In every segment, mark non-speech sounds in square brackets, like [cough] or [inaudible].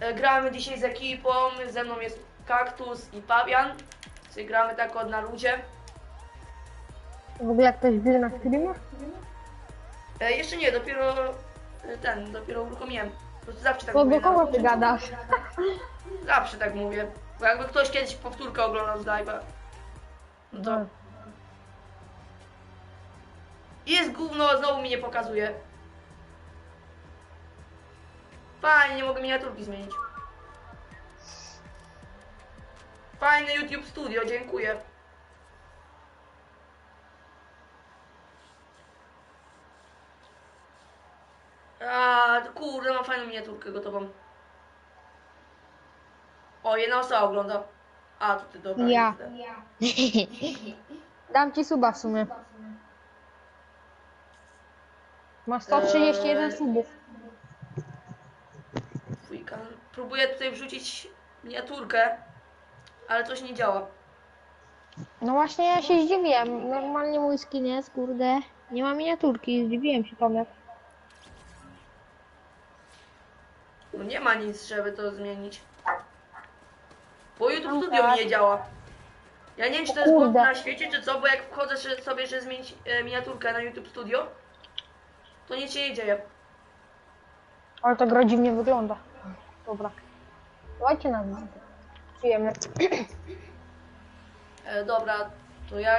E, Gramy dzisiaj z ekipą, ze mną jest Kaktus i Pawian. Czyli gramy tak od na ludzie. W ogóle jak ktoś wie na streamie? E, jeszcze nie, dopiero e, ten, dopiero uruchomiłem. Po prostu zawsze tak To mówię. kogo na- ty gadasz? Zawsze tak mówię. Bo jakby ktoś kiedyś powtórkę oglądał z live'a. No to... No. Jest gówno, znowu mi nie pokazuje. Fajnie, nie mogę miniaturki zmienić. Fajny YouTube Studio, dziękuję. A, kurde, mam fajną miniaturkę gotową. O, jedna osoba ogląda. A, to ty dobra. Ja. jestem. [laughs] Dam ci suba w sumie. Ma 131 Eee. subów. Próbuję tutaj wrzucić miniaturkę, ale coś nie działa. No właśnie ja się zdziwiłem. Normalnie mój skin jest, kurde. Nie ma miniaturki, zdziwiłem się Tomek. No nie ma nic, żeby to zmienić. Bo YouTube No Studio tak. mi nie działa. Ja nie wiem, czy to jest błąd kurde. na świecie, czy co, bo jak wchodzę że- sobie, że zmienić e, miniaturkę na YouTube Studio, to nic się nie dzieje. Ale to gra dziwnie wygląda. Dobra. Dawajcie na wizytę. Przyjemne. E, dobra, to ja...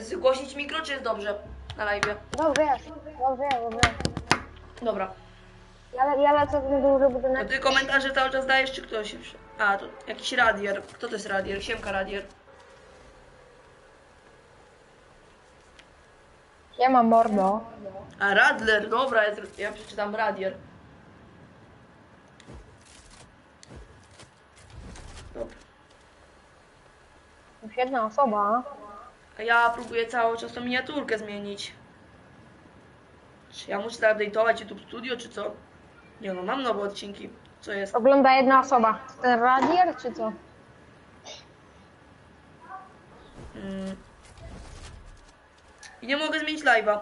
Zgłosić mikro, czy jest dobrze na live? Dobrze jest, dobrze jest, dobrze jest. Dobra. Ja, ja lecę w duży A budynek. ty komentarze cały czas dajesz, czy ktoś? A, to jakiś radier. Kto to jest radier? Siemka radier. Ja mam mordo. A, Radler, dobra, ja, ja przeczytam Radier. Już jedna osoba. A ja próbuję cały czas tą miniaturkę zmienić. Czy ja muszę zaupdate'ować YouTube Studio, czy co? Nie no, mam nowe odcinki. Co jest? Ogląda jedna osoba. Ten radier czy co? Mm. I nie mogę zmienić live'a.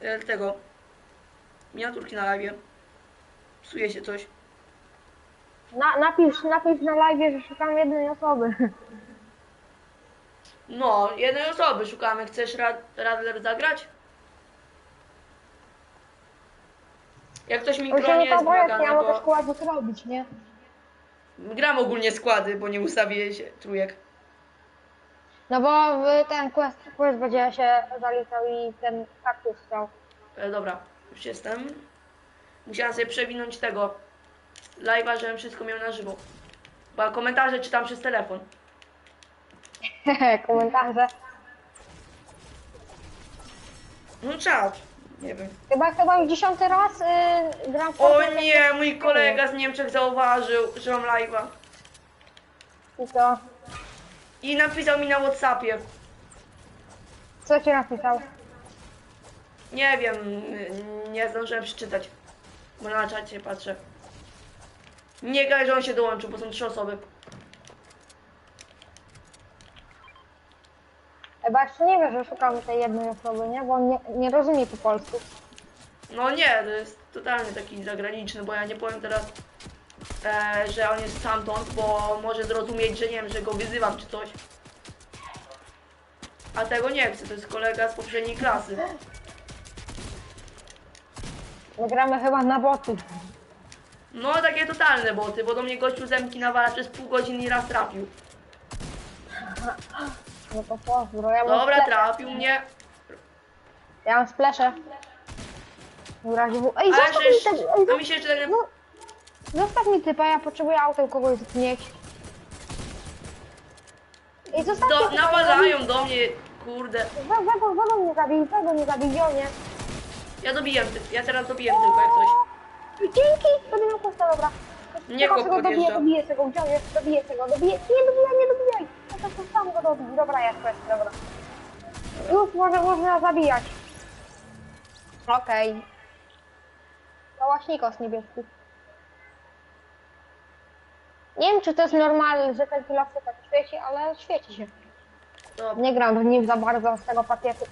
E, Tego. Miniaturki na live'ie. Psuje się coś. Na, napisz, napisz na live, że szukam jednej osoby. [laughs] No, jednej osoby szukamy. Chcesz Rad Radler zagrać? Jak ktoś mikro nie Musimy jest boję, ja mogę bo składnik robić, nie? gram ogólnie składy, bo nie ustawię się trójek. No bo w ten quest, quest będzie się zaliczał i ten kaktus stał. E, dobra, już jestem. Musiałam sobie przewinąć tego live'a, żebym wszystko miał na żywo. Bo komentarze czytam przez telefon. Hehe, [laughs] komentarze. No czad. Nie wiem. Chyba, chyba już dziesiąty raz y, gram w O Fortnite. nie, mój kolega z Niemczech zauważył, że mam live'a. I co? I napisał mi na Whatsappie. Co ci napisał? Nie wiem, nie zdążyłem przeczytać. Bo na czacie patrzę. Nie gadaj, że on się dołączył, bo są trzy osoby. Chyba jeszcze nie wie, że szukamy tej jednej osoby, nie? Bo on nie, nie rozumie po polsku. No nie, to jest totalnie taki zagraniczny, bo ja nie powiem teraz, e, że on jest stamtąd, bo może zrozumieć, że nie wiem, że go wyzywam czy coś. A tego nie chcę, to jest kolega z poprzedniej klasy. My gramy chyba na boty. No takie totalne boty, bo do mnie gościu zemki nawala przez pół godziny i raz trafił. No to. Ja mam Dobra, splesze. trafił mnie. Ja mam splesze. W razie w... Ej, zostaw mi tego. Ej, a mi się jeszcze tak. No, zostaw mi typa, ja potrzebuję autem kogoś znieść. Ej, zostaw Do, nawalają do mnie, kurde. Wego, wego mnie zabij, wego mnie zabij, gdzie on jest? Ja dobijam, ty- ja teraz dobijam tylko jak coś. Dzięki! Robię kosta, dobra. Nie Czekaj, chłop tego dobiję, podjeżdża. dobiję tego, gdzie on jest? Dobiję tego, dobiję. Nie dobijaj, nie dobijaj! To sam go dobiję. Dobra, jest quest, dobra. Już może można zabijać. Okej. Kałaśnikos niebieski. Nie wiem, czy to jest normalne, że ten się tak świeci, ale świeci się. Dobra. Nie gram w nim za bardzo z tego pakietu.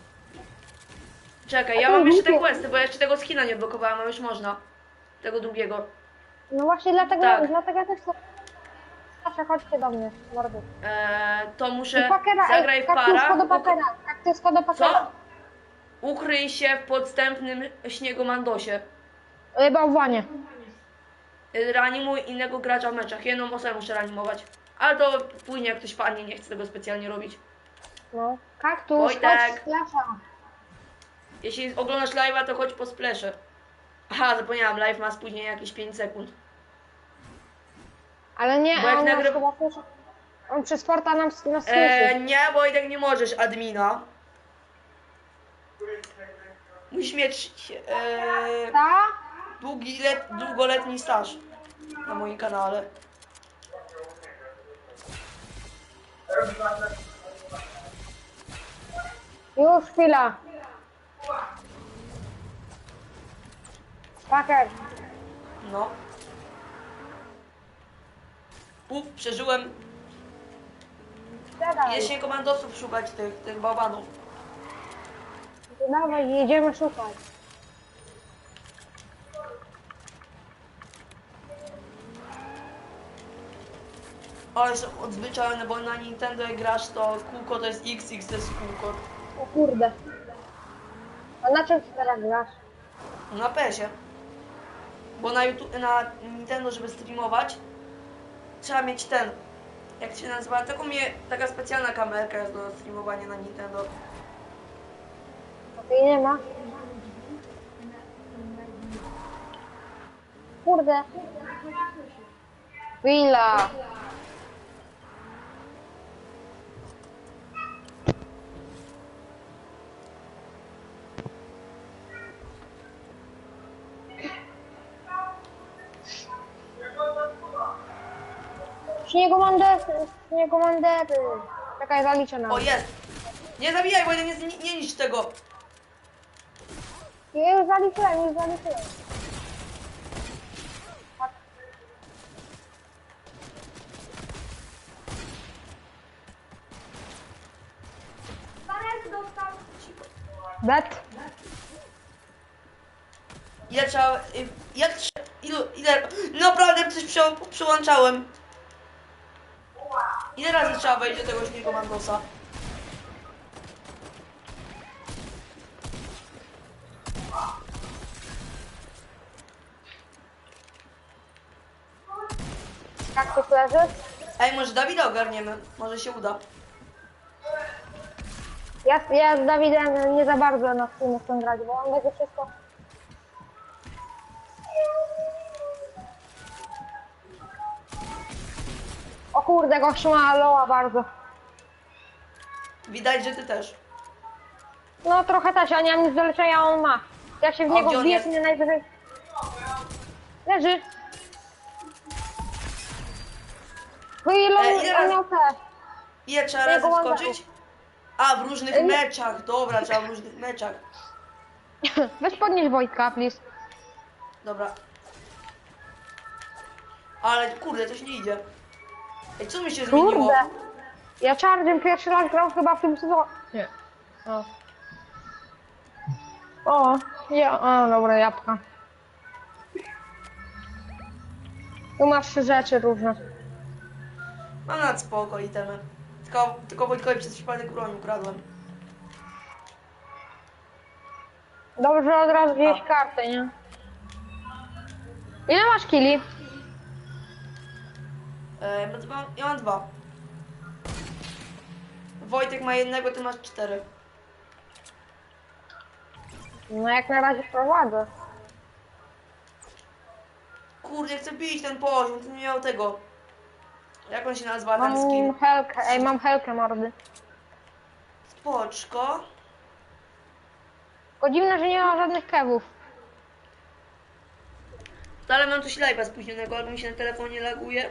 Czekaj, ja mam jeszcze te questy, bo ja jeszcze tego skina nie blokowałam, a już można. Tego drugiego. No właśnie dlatego, Tak. dlatego ja też chcę. Proszę, chodźcie do mnie, mordy. E, to muszę I Pakera, zagraj ej, kaktusko do. Pakera, kaktusko do Pakera. Co? Ukryj się w podstępnym śniegomandosie. Y, Bałwanie. Y, Reanimuj innego gracza w meczach. Jedną osobę muszę reanimować. Ale to później jak ktoś padnie, nie chcę tego specjalnie robić. No. Kaktus, Wojtek. chodź, splasza. Jeśli oglądasz live'a, to chodź po splesze. Aha, zapomniałam, live ma spóźnienie jakieś 5 sekund. Ale nie, Bo jak on nagry- chyba. On przez porta nam nas. E, nie, bo i tak nie możesz, admina. Musisz mieć e, Ta? długi, let, długoletni staż na moim kanale. Już chwila. Paker. No. Uf, przeżyłem. Idę się komandosów szukać tych, tych bałwanów. Dawaj, jedziemy szukać. Ale są odzwyczajone, bo na Nintendo jak grasz, to kółko to jest XX, to jest kółko. O kurde. A na czym ty teraz grasz? Na PS-ie. Bo na, YouTube, na Nintendo, żeby streamować, trzeba mieć ten, jak się nazywa, taką mnie, taka specjalna kamerka jest do streamowania na Nintendo. Tej nie ma. Kurde. Chwila. Śniegomandery, śniegomandery. Czekaj, zaliczę nam. O, jest! Nie zabijaj, bo nie, nie, nie niszcz tego! Ja już zaliczyłem, już zaliczyłem. Tak. Bet. Ile trzeba, y, jak, ilu, ile, naprawdę coś prze, przyłączałem. Ile razy trzeba wejść do tego śniegomandosa? Jak to leży? Ej, może Dawida ogarniemy, może się uda. Ja, ja z Dawidem nie za bardzo na filmu chcę grać, bo on będzie wszystko... kurde, gościu ma loa bardzo. Widać, że ty też. No trochę też, ja nie mam nic do leczenia, a on ma. Ja się w niego gdzie on jest? to najwyżej... Leży. No i E, lo, ile on miał te. Ile trzeba razy wskoczyć? A, w różnych nie- meczach, dobra, trzeba w różnych meczach. [laughs] Weź podnieś Wojtka, please. Dobra. Ale kurde, coś nie idzie. Ej, co mi się zmieniło? Kurde. Ja Chargem pierwszy raz grał chyba w tym sezonie. Nie. O. O, ja, o, dobra, jabłka. Tu masz trzy rzeczy różne. Mam nad spoko itemy. Tylko, tylko Wojtkowi przez przypadek broń ukradłem. Dobrze, od razu wziąłeś kartę, nie? Ile masz kili? E, mam- ja mam dwa. Wojtek ma jednego, ty masz cztery. No jak na razie prowadzę. Kurde, chcę bić ten poziom, ty nie miał tego. Jak on się nazywa, ten Mam skin? helkę, ej, mam helkę mordy. Spoczko. Tylko dziwne, że nie ma żadnych kewów. To ale mam coś live'a spóźnionego, albo mi się na telefonie laguje.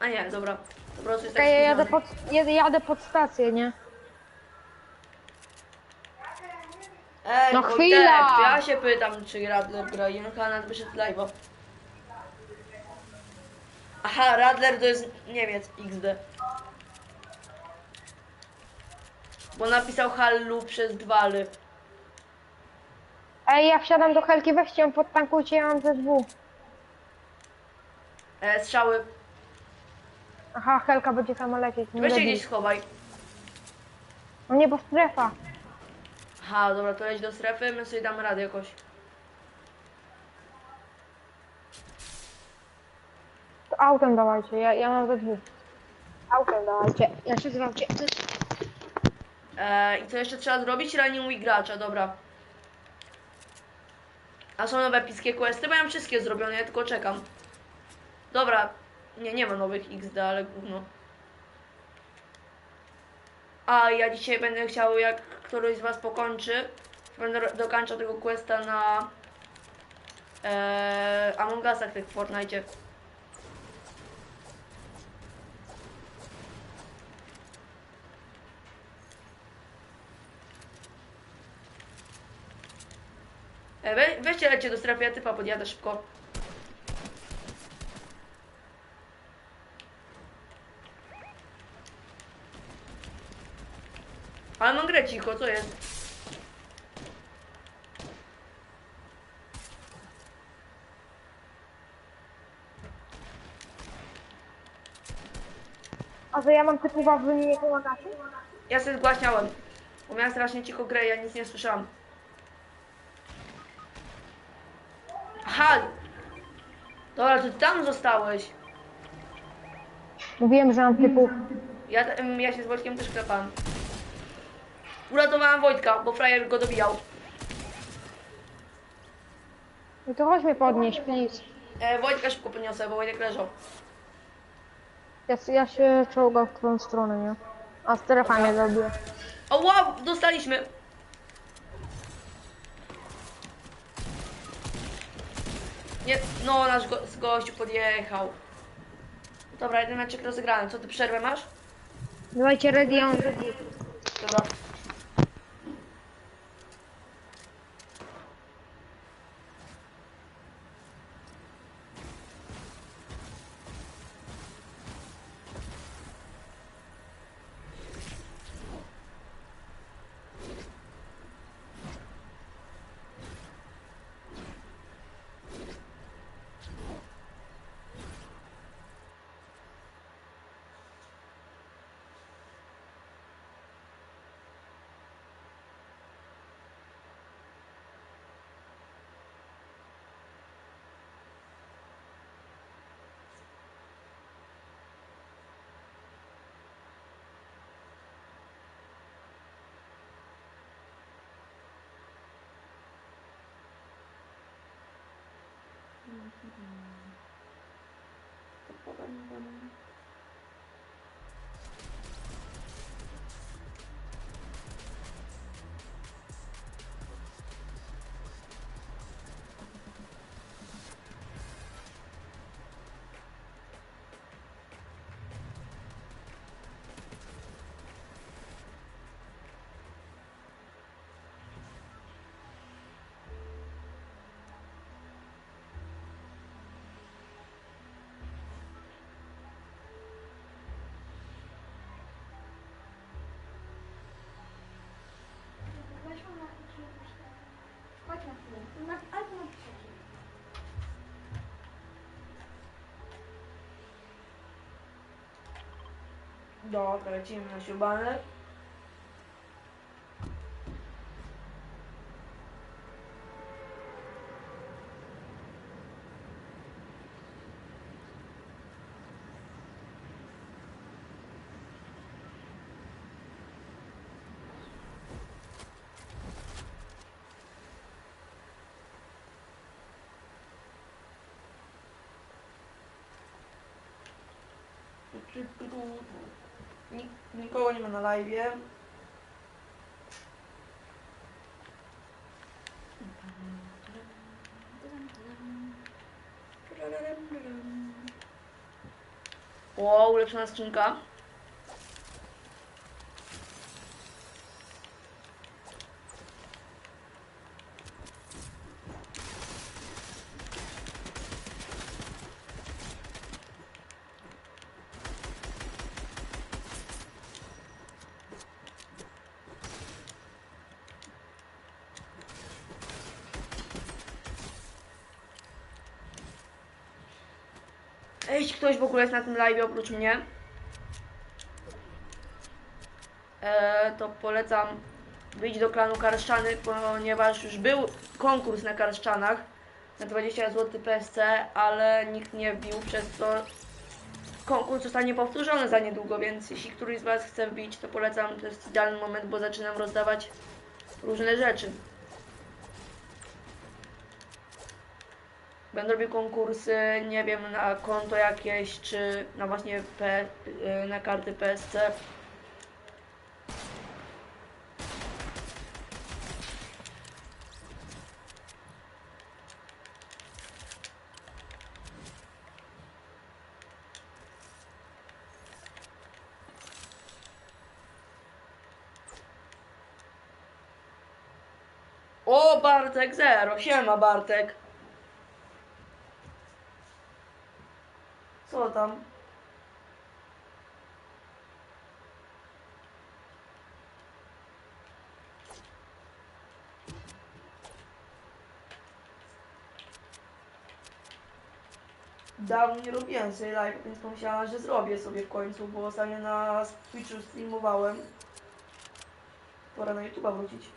A nie, dobra. Po prostu jest tak Czekaj, ja jadę spóźniony. pod, jadę, jadę pod stację, nie? Ej, No Wojtek, chwila! Ja się pytam, czy Radler gra i chyba nawet wyszedł live'a. Aha, Radler to jest Niemiec XD. Bo napisał Hallu przez dwa ly. Ej, ja wsiadam do helki, weźcie ją, podtankujcie, ja mam ZW. E, strzały. Aha, Helka będzie sama lecieć. Nie Weź się gdzieś schowaj. No nie, bo strefa. Aha, dobra, to leć do strefy, my sobie damy radę jakoś. To autem dawajcie, ja, ja mam we dwóch. Autem dawajcie. Ja się zwrócę. E, I co jeszcze trzeba zrobić? Ranimuj gracza, dobra. A są nowe epickie questy? Bo ja mam wszystkie zrobione, ja tylko czekam. Dobra. Nie, nie ma nowych XD, ale gówno. A ja dzisiaj będę chciał, jak któryś z was pokończy, będę dokończał tego questa na e, Among Usach tych w Fortnite. E, we, weźcie lecie do strefy, ja typa podjadę szybko. Ale mam grę cicho, co jest? A że ja mam typowa w nie pomagacie? Ja sobie zgłaśniałem. Bo miałem strasznie cicho grę, ja nic nie słyszałam. Aha! Dobra, to ty tam zostałeś. Mówiłem, że mam typów. Ja, ja się z Wojtkiem też klepałem. Uratowałem Wojtka, bo frajer go dobijał. No to chodź mnie podnieść, please. E, Wojtka szybko podniosę, bo Wojtek leżał. Ja, ja się czołgam w twoją stronę, nie? A strefa mnie zabije. O wow, dostaliśmy! Nie, no nasz go, gościu podjechał. Dobra, jeden meczek rozegrany. Co ty przerwę masz? Dawajcie ready, ready. Dobra. Chodź Dobra, lecimy na siubany. Nikogo nie ma na live. O, ulepszona skrzynka. Jeśli ktoś w ogóle jest na tym live oprócz mnie, e, to polecam wyjść do klanu Karszczany, ponieważ już był konkurs na Karszczanach na 20 zł PSC, ale nikt nie wbił, przez co konkurs zostanie powtórzony za niedługo, więc jeśli któryś z Was chce wbić, to polecam, to jest idealny moment, bo zaczynam rozdawać różne rzeczy. Będę robił konkursy, nie wiem, na konto jakieś, czy na właśnie P, y, na karty PSC. O, Bartek zero, siema Bartek. Co tam? Dawno nie robiłem sobie live, więc pomyślałam, że zrobię sobie w końcu, bo ostatnio na Twitchu streamowałem. Pora na YouTube'a wrócić.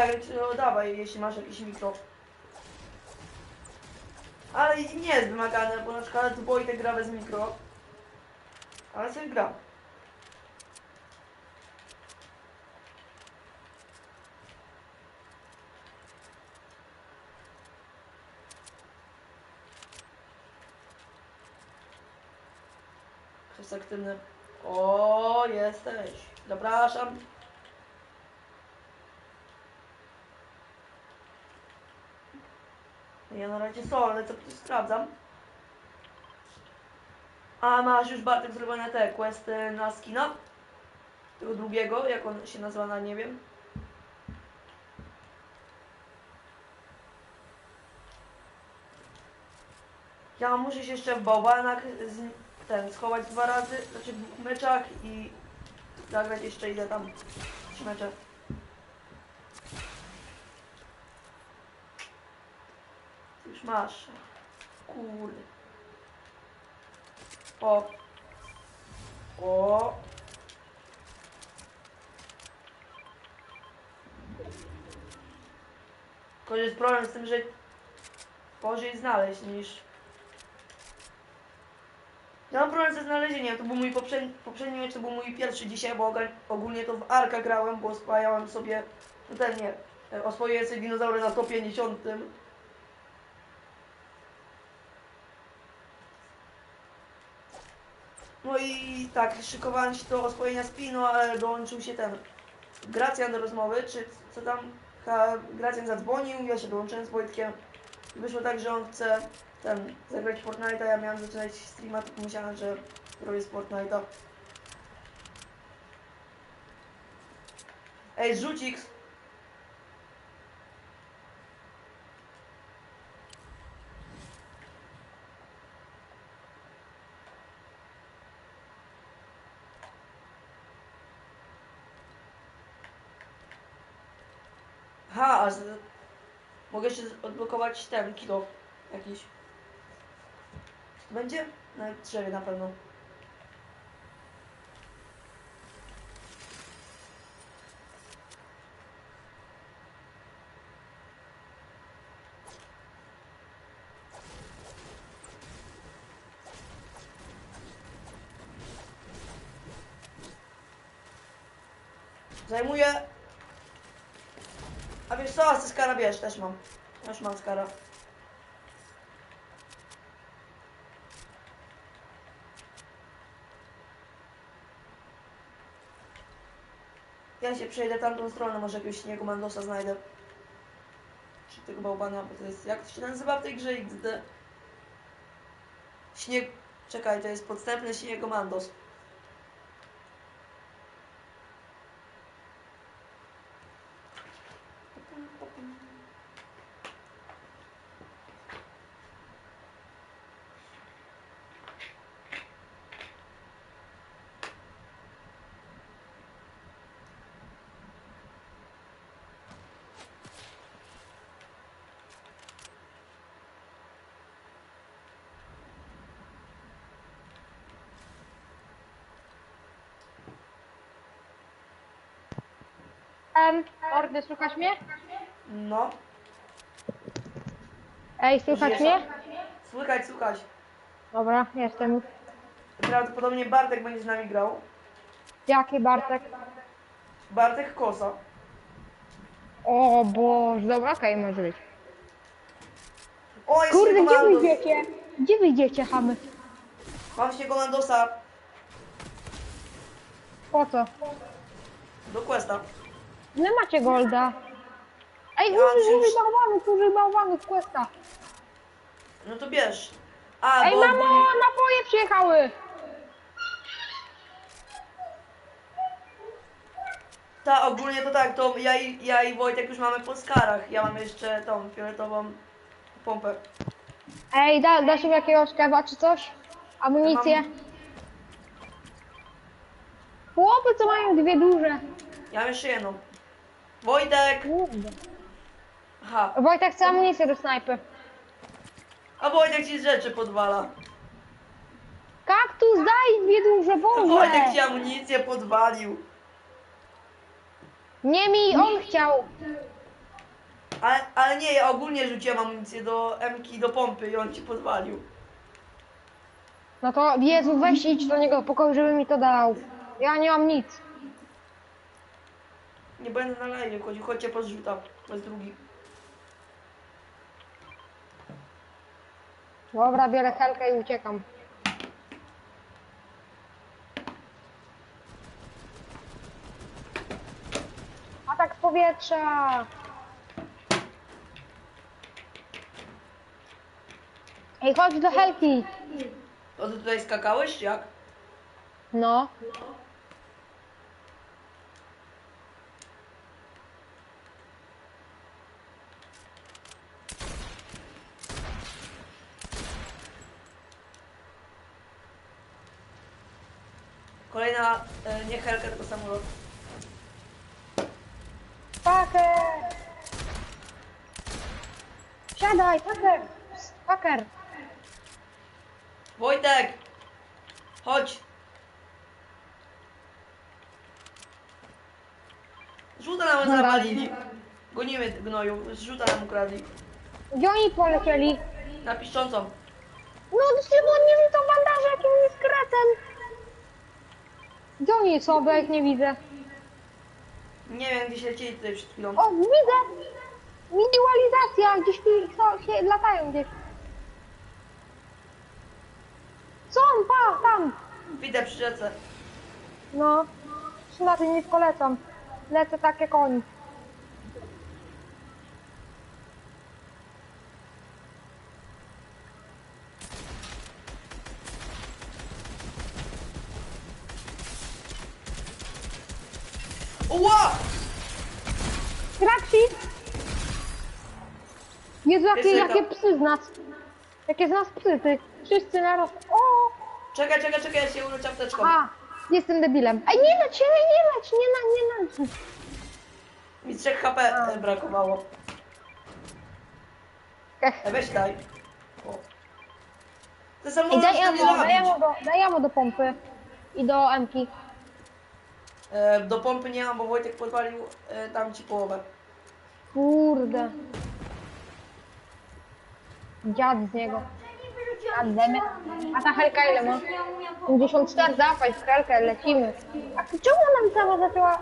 To dawaj, jeśli masz jakieś mikro. Ale nie jest wymagane, bo na przykład Wojtek gra bez mikro. Ale sobie gra. Jest aktywny. O, jesteś. Zapraszam. Ja na razie są, ale co sprawdzam. A masz już Bartek zrobione te questy na skina? Tego drugiego, jak on się nazywa, na nie wiem. Ja muszę się jeszcze w bałwanach z, ten, schować dwa razy, znaczy w meczach i zagrać jeszcze ile tam trzy mecze. Już masz. Kurde. O. O. Tylko jest problem z tym, że gorzej znaleźć niż... Ja mam problem ze znalezieniem, to był mój poprzedni, poprzedni mecz, to był mój pierwszy dzisiaj, bo ogólnie to w Arka grałem, bo spajałem sobie, no ten nie, e, oswoiłem dinozaury na 150. No i tak, szykowałem się do oswojenia spinu, ale dołączył się ten Gracjan do rozmowy, czy co tam, Gracjan zadzwonił, ja się dołączyłem z Wojtkiem wyszło tak, że on chce ten, zagrać Fortnite'a, ja miałem zaczynać streama, tylko myślałem, że robię z Fortnite'a. Ej, rzucik! Ha, a z... mogę odblokować ten kilo jakiś. Będzie? Na drzewie na pewno. Zajmuję a wiesz co, a ty skara bierz, też mam. Już mam skara. Ja się przejdę tamtą stronę, może jakiegoś śniegu mandosa znajdę. Czy tego bałwana, bo to jest, jak to się nazywa w tej grze XD? Śnieg... Czekaj, to jest podstępny śniegomandos. Jestem. Mordy, słychać mnie? No, Ej, słychać Żyjesz? mnie? słychać, słychać. Dobra, jestem. Prawdopodobnie Bartek będzie z nami grał. Jaki Bartek? Bartek Kosa. O Boże, dobra, okej, może być. O, jest Kurde, gdzie wyjdziecie? Gdzie wyjdziecie, chamy? Mam Siegolandosa Po co? do Questa. Nie macie golda. Ej, Ja mam użyj, użyj już- bałwanów, użyj bałwanów, questa. No to bierz. A, Ej, bo mamo, napoje przyjechały. Ta, ogólnie to tak, to ja i, ja i Wojtek już mamy po skarach. Ja mam jeszcze tą fioletową pompę. Ej, da, dasz mi jakiegoś kewa czy coś? Amunicję? Mam- Chłopy, co mają dwie duże. Ja mam jeszcze jedną. Wojtek! Aha. Wojtek chce amunicję do snajpy. A Wojtek ci rzeczy podwala. Kaktus, daj dwie duże, Wojtek ci Boże. amunicję podwalił. Nie mi, on chciał. Ale, ale nie, ja ogólnie rzuciłem amunicję do Mki, do pompy i on ci podwalił. No to Jezu, weź idź do niego do pokoju, żeby mi to dał. Ja nie mam nic. Nie będę na live chodził, chodźcie pozrzutam. To jest drugi. Dobra, biorę helkę i uciekam. Atak z powietrza! Ej, chodź do helki! To ty tutaj skakałeś, jak? No. Kolejna, e, nie helka, tylko samolot. Paker! Siadaj, Paker! Paker! Wojtek! Chodź! Żółta nam Dobra. zawalili. Gonimy gnoju, żółta nam ukradli. Gdzie oni polecieli? Na piszczącą. No, Szymon nie rzucał bandaże, jakim jest krecem! Gdzie oni są, bo ja ich nie widzę? Nie wiem, gdzieś lecieli tutaj przed chwilą. O, widzę! Wizualizacja! Gdzieś tu są, się latają gdzieś. Są, pa, tam! Widzę przy rzece. No, na tym nisko lecą. Lecę tak jak oni. Ła! Traksi! Jezu, jakie, Jest jakie psy z nas. Jakie z nas psy, ty. Wszyscy naraz. O! Czekaj, czekaj, czekaj, ja się uleczę apteczką. A! Jestem debilem. Ej, nie leć, nie, nie leć, nie, na, nie leć. Mi 3 HP e, brakowało. Ech. E, weź daj. O. Te Ej, samoloty daj to nie ammo, daj zabić. ammo do, daj ammo do pompy. I do emki. E, do pompy nie mam, bo Wojtek podwalił e, tam ci połowę. Kurde. Dziad z niego. Dziademy. A ta helka ile ma? 54, dawaj w helkę, lecimy. A czemu nam sama zaczęła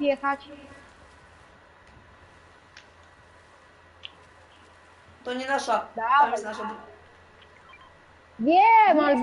jechać? To nie nasza. Dawaj. Tam jest nasza. Wiem, ale